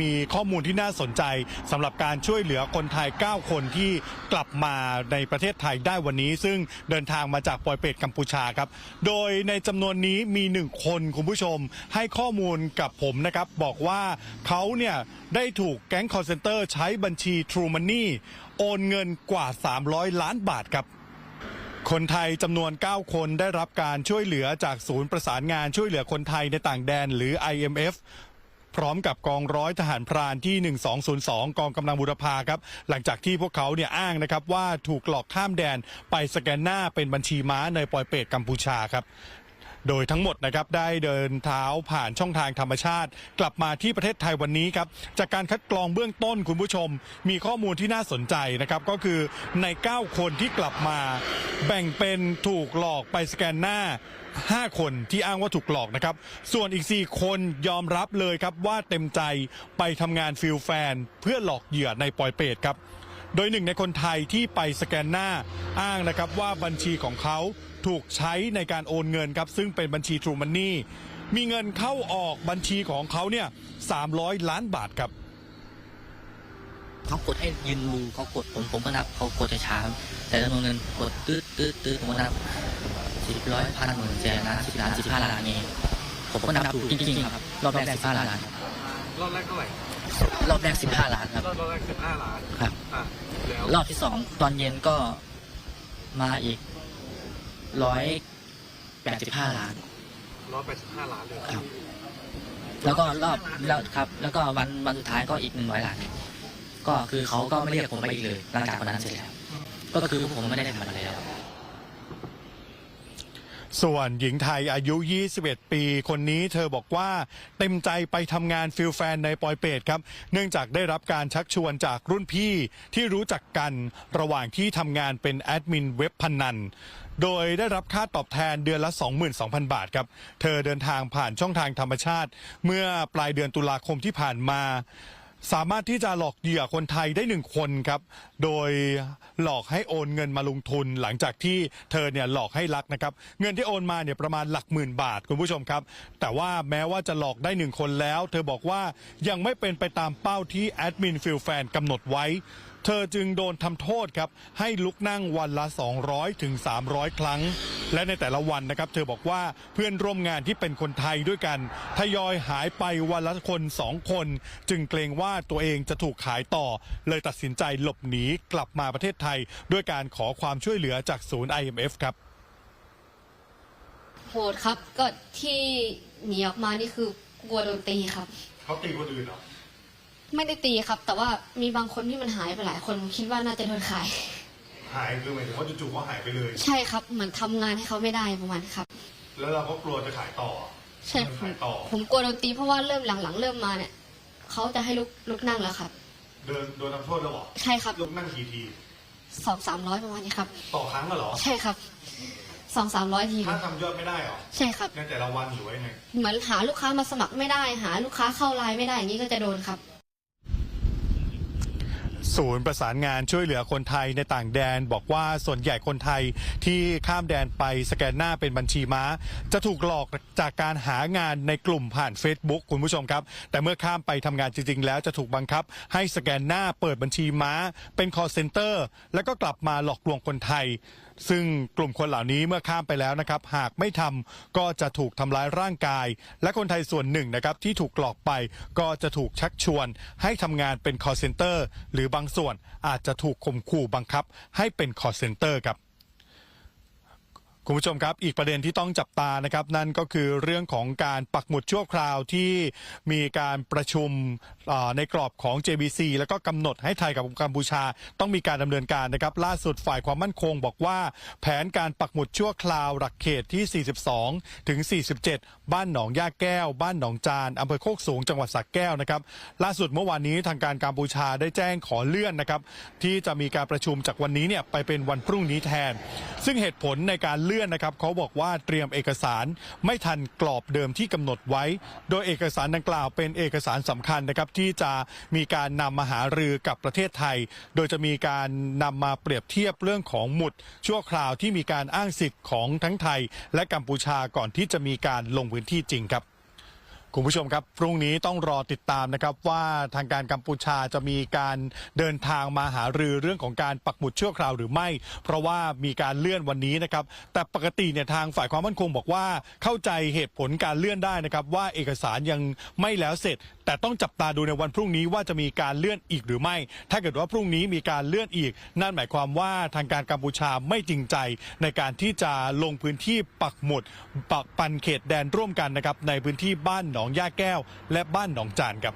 มีข้อมูลที่น่าสนใจสำหรับการช่วยเหลือคนไทย 9 คนที่กลับมาในประเทศไทยได้วันนี้ ซึ่งเดินทางมาจากปอยเปตกัมพูชาครับ โดยในจำนวนนี้มีหนึ่งคนคุณผู้ชม ให้ข้อมูลกับผมนะครับ บอกว่าเขาเนี่ยได้ถูกแก๊งคอร์เซนเตอร์ใช้บัญชี True Money โอนเงินกว่า 300 ล้านบาทครับคนไทยจำนวน 9 คนได้รับการช่วยเหลือจากศูนย์ประสานงานช่วยเหลือคนไทยในต่างแดนหรือ IMF พร้อมกับกองร้อยทหารพรานที่ 1202 กองกำลังบุรพาครับ หลังจากที่พวกเขาเนี่ยอ้างนะครับว่าถูกหลอกข้ามแดนไปสแกนหน้าเป็นบัญชีม้าในปอยเปตกัมพูชาครับ โดยทั้งหมดนะครับได้เดินเท้าผ่านช่องทางธรรมชาติ กลับมาที่ประเทศไทยวันนี้ครับจากการคัดกรองเบื้องต้นคุณผู้ชม มีข้อมูลที่น่าสนใจนะครับก็คือใน 9 คนที่กลับมา แบ่งเป็นถูกหลอกไปสแกนหน้า 5 คนที่อ้างว่าถูกหลอกนะครับ ส่วนอีก 4 คนยอมรับเลยครับว่าเต็มใจไปทำงานฟิลแฟน เพื่อหลอกเหยื่อในปอยเปตครับ โดยหนึ่งในคนไทยที่ไปสแกนหน้าอ้างนะครับว่าบัญชีของเขาถูกใช้ในการโอนเงินครับซึ่งเป็นบัญชี True Money มีเงินเข้าออกบัญชีของเขาเนี่ย300 ล้านบาทครับเขากดให้ยืนมือเขากดผมผมก็นับเขากดช้าบแต่จำนวนเงินกดตืดตืดตืดผมก็นับสิบร้อยพันหมื่นแสนนะสิบล้านสิบห้าล้านนี่ผมก็นับถูกจริงๆครับรอบแรกสิบห้าล้านรอบแรกเท่าไหร่ รอบแรกสิบห้าล้านครับ รอบแรกสิบห้าล้านครับ อะแล้วรอบที่สองตอนเย็นก็มาอีกร้อยแปดสิบห้าล้าน ร้อยแปดสิบห้าล้านเลยครับ แล้วก็รอบแล้วครับ แล้วก็วันวันสุดท้ายก็อีกหนึ่งร้อยล้าน ก็คือเขาก็ไม่เรียกผมไปอีกเลยหลังจากวันนั้นเสร็จแล้ว ก็คือผมไม่ได้ทำอะไรแล้ว ส่วนหญิงไทยอายุ 21 ปี คนนี้เธอบอกว่าเต็มใจไปทำงานฟิลแฟนในปอยเปตครับ เนื่องจากได้รับการชักชวนจากรุ่นพี่ที่รู้จักกันระหว่างที่ทำงานเป็นแอดมินเว็บพนัน โดยได้รับค่าตอบแทนเดือนละ 22,000 บาทครับ เธอเดินทางผ่านช่องทางธรรมชาติ เมื่อปลายเดือนตุลาคมที่ผ่านมา สามารถที่จะหลอกเหยื่อคนไทยได้หนึ่งคนครับ โดยหลอกให้โอนเงินมาลงทุนหลังจากที่เธอเนี่ยหลอกให้รักนะครับ เงินที่โอนมาเนี่ยประมาณหลักหมื่นบาทคุณผู้ชมครับ แต่ว่าแม้ว่าจะหลอกได้หนึ่งคนแล้ว เธอบอกว่ายังไม่เป็นไปตามเป้าที่แอดมินฟิลแฟนกำหนดไว้ เธอจึงโดนทำโทษครับ ให้ลุกนั่งวันละ 200ถึง300 ครั้ง และในแต่ละวันนะครับ เธอบอกว่าเพื่อนร่วมงานที่เป็นคนไทยด้วยกันทยอยหายไปวันละคนสองคน จึงเกรงว่าตัวเองจะถูกขายต่อ เลยตัดสินใจหลบหนีกลับมาประเทศไทย ด้วยการขอความช่วยเหลือจากศูนย์ IMF ครับโหดครับก็ที่หนีออกมานี่คือกลัวโดนตีครับเขาตีคนอื่นเหรอ ไม่ได้ตีครับ แต่ว่ามีบางคนที่มันหายไปหลายคนคิดว่าน่าจะโดนขาย หายคือหมายถึงว่าจู่ๆเขาหายไปเลย ใช่ครับเหมือนทำงานให้เขาไม่ได้ประมาณครับ แล้วเราก็กลัวจะขายต่อใช่ผมผมกลัวโดนตีเพราะว่าเริ่มหลังๆเริ่มมาเนี่ยเขาจะให้ลุกลุกนั่งแล้วครับ เดินโดนทำโทษแล้วเหรอใช่ครับลุกนั่งกี่ที สองสามร้อยประมาณนี้ครับ ต่อครั้งเหรอ ใช่ครับสองสามร้อยทีถ้าทำยอดไม่ได้เหรอใช่ครับ ในแต่ละวันหรือว่ายังไง เหมือนหาลูกค้ามาสมัครไม่ได้ หาลูกค้าเข้าไลน์ไม่ได้อย่างนี้ก็จะโดนครับ ศูนย์ประสานงานช่วยเหลือคนไทยในต่างแดน บอกว่าส่วนใหญ่คนไทยที่ข้ามแดนไปสแกนหน้าเป็นบัญชีม้า จะถูกหลอกจากการหางานในกลุ่มผ่าน Facebook คุณผู้ชมครับ แต่เมื่อข้ามไปทำงานจริง ๆ แล้วจะถูกบังคับ ให้สแกนหน้าเปิดบัญชีม้า เป็นคอเซ็นเตอร์ แล้วก็กลับมาหลอกลวงคนไทยซึ่งกลุ่มคนเหล่านี้เมื่อข้ามไปแล้วนะครับ หากไม่ทำก็จะถูกทำร้ายร่างกาย และคนไทยส่วนหนึ่งนะครับที่ถูกหลอกไปก็จะถูกชักชวน ให้ทำงานเป็นคอร์เซนเตอร์หรือบางส่วนอาจจะถูกข่มขู่บังคับ ให้เป็นคอร์เซนเตอร์ครับ คุณผู้ชมครับ อีกประเด็นที่ต้องจับตานะครับ นั่นก็คือเรื่องของการปักหมุดชั่วคราวที่มีการประชุมในกรอบของ JBC แล้วก็กำหนดให้ไทยกับกัมพูชา ต้องมีการดำเนินการนะครับ ล่าสุดฝ่ายความมั่นคงบอกว่า แผนการปักหมุดชั่วคราวหลักเขตที่ 42 ถึง 47 บ้านหนองย่าแก้ว บ้านหนองจานอำเภอโคกสูงจังหวัดสักแก้วนะครับ ล่าสุดเมื่อวานนี้ทางการกัมพูชาได้แจ้งขอเลื่อนนะครับที่จะมีการประชุมจากวันนี้เนี่ยไปเป็นวันพรุ่งนี้แทน ซึ่งเหตุผลในการเลื่อนนะครับเขาบอกว่าเตรียมเอกสารไม่ทันกรอบเดิมที่กำหนดไว้ โดยเอกสารดังกล่าวเป็นเอกสารสำคัญนะครับที่จะมีการนำมาหารือกับประเทศไทย โดยจะมีการนำมาเปรียบเทียบเรื่องของหมุด ชั่วคราวที่มีการอ้างสิทธิ์ของทั้งไทย และกัมพูชาก่อนที่จะมีการลงพื้นที่จริงครับ คุณผู้ชมครับ พรุ่งนี้ต้องรอติดตามนะครับว่าทางการกัมพูชาจะมีการเดินทางมาหารือเรื่องของการปักหมุดชั่วคราวหรือไม่ เพราะว่ามีการเลื่อนวันนี้นะครับแต่ปกติเนี่ยทางฝ่ายความมั่นคงบอกว่าเข้าใจเหตุผลการเลื่อนได้นะครับว่าเอกสารยังไม่แล้วเสร็จ แต่ต้องจับตาดูในวันพรุ่งนี้ว่าจะมีการเลื่อนอีกหรือไม่ ถ้าเกิดว่าพรุ่งนี้มีการเลื่อนอีก นั่นหมายความว่าทางการกัมพูชาไม่จริงใจ ในการที่จะลงพื้นที่ปักหมุดปักปันเขตแดนร่วมกันนะครับในพื้นที่บ้านหนอนองย่าแก้ว และบ้านหนองจานครับ